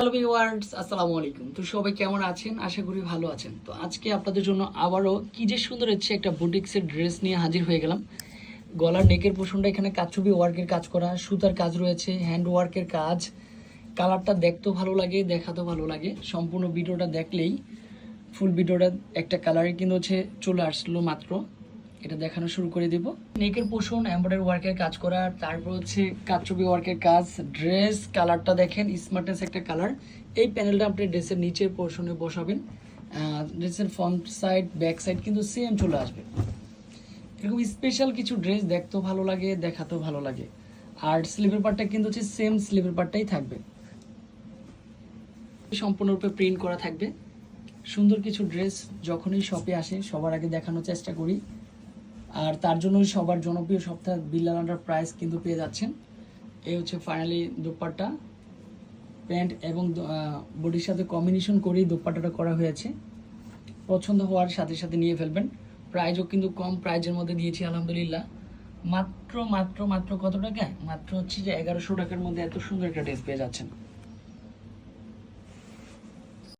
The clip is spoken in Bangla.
হ্যালো ভিউয়ার্স আসসালামু আলাইকুম তো সবাই কেমন আছেন? আশা করি ভালো আছেন। তো আজকে আপনাদের জন্য আবারও কি যে সুন্দর হচ্ছে একটা বুটিক্সের ড্রেস নিয়ে হাজির হয়ে গেলাম। গলার নেকের পোষণটা এখানে কাচুবি ওয়ার্কের কাজ করা, সুতার কাজ রয়েছে হ্যান্ড ওয়ার্কের কাজ। কালারটা দেখতেও ভালো লাগে, দেখাতেও ভালো লাগে। সম্পূর্ণ ভিডিওটা দেখলেই ফুল ভিডিওটা একটা কালারে কিন্তু হচ্ছে চলে আসলো মাত্র। এটা দেখানো শুরু করে দেব। নেকের পোষণ, এমব্রয়ডারি ওয়ার্কের কাজ করা, তারপর হচ্ছে কাচুবি ওয়ার্কের কাজ, ড্রেস, কালারটা দেখেন, স্মার্টনেস একটা কালার। এই প্যানেলটা আপনি ড্রেসের নিচের পোর্শনে বসাবেন ড্রেসের ফ্রন্ট সাইড, ব্যাক সাইড কিন্তু সেম চলে আসবে। এরকম স্পেশাল কিছু ড্রেস দেখতেও ভালো লাগে, দেখাতেও ভালো লাগে। আর স্লিভের পার্টটা কিন্তু হচ্ছে সেম স্লিভের পার্টটাই থাকবে। সম্পূর্ণরূপে প্রিন্ট করা থাকবে। সুন্দর কিছু ড্রেস যখনই শপে আসে, সবার আগে দেখানোর চেষ্টা করি। আর তার জন্যই সবার জনপ্রিয় সপ্তাহ বিল্লাল আন্ডার প্রাইস কিন্তু পেয়ে যাচ্ছেন। এই হচ্ছে ফাইনালি দোপাট্টা। প্যান্ট এবং বডির সাথে কম্বিনেশন করেই দোপাট্টাটা করা হয়েছে। পছন্দ হওয়ার সাথে সাথে নিয়ে ফেলবেন। প্রাইজও কিন্তু কম প্রাইজের মধ্যে দিয়েছি আলহামদুলিল্লাহ। মাত্র মাত্র মাত্র কত টাকা মাত্র হচ্ছে যে এগারোশো টাকার মধ্যে এত সুন্দর একটা ড্রেস পেয়ে যাচ্ছেন।